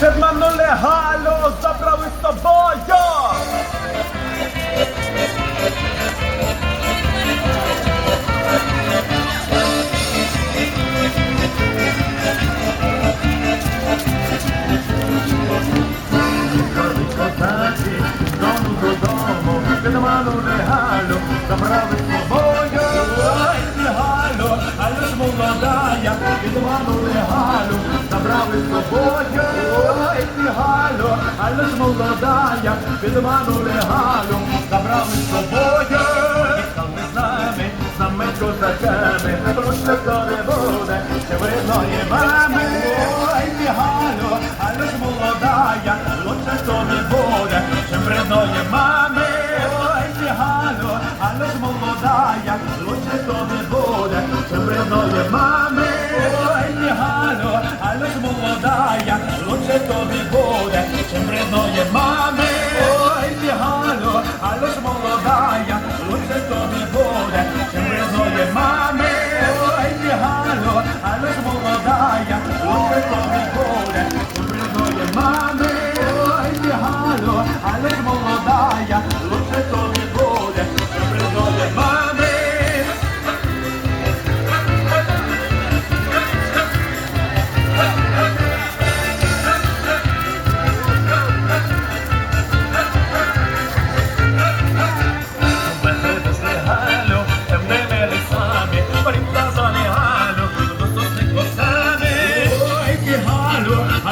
Шерманули Галю, забрали з собою. Козаці, дому додому, підманули Галю, забрали з собою. Ой, ти Галю, але ж молодая, підманули Галю, забрали з собою. Ж молодая, підманули Галю, забрали з собою. З нами, з нами козаками, прошле хто не буде, ще видно є мами. Ой, ти Галю, але ж молодая, лучше хто не буде, чим вредної мами. Ой, ти Галю, але ж молодая, лучше хто не буде, чим вредної мами. Ой, ти Галю, але ж молодая, лучше хто не буде,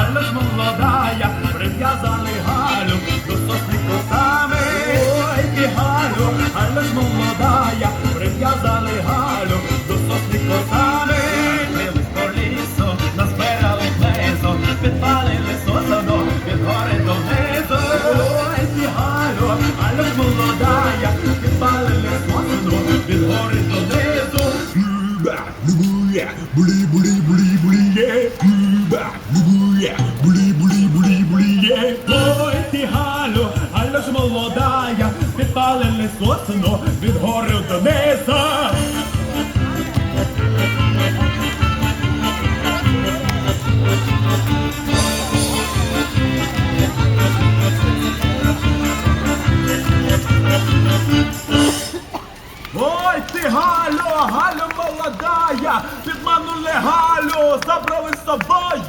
Галю ж молодая, прив'язані Галю, до сосни косами. Ой, ти Галю, Галю ж молодая, прив'язані Галю, до сосни косами. Крились по лісу, назбирали плезо, підпалили сосоно, від гори до низу. Ой, ти Галю, Галю ж молодая, підпалили сосоно, від гори до низу. Ба, Ой, ти Галю, Галю ж молодая, підпалили сосну від гори до низу. Ой, ти Галю, Галю молодая, підманули Галю, забрали з собою.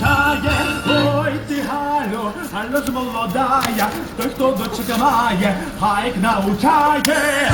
Галя навчає. Ой, ти Галю, Галю ж молодая, той, хто дочка має, Галя навчає.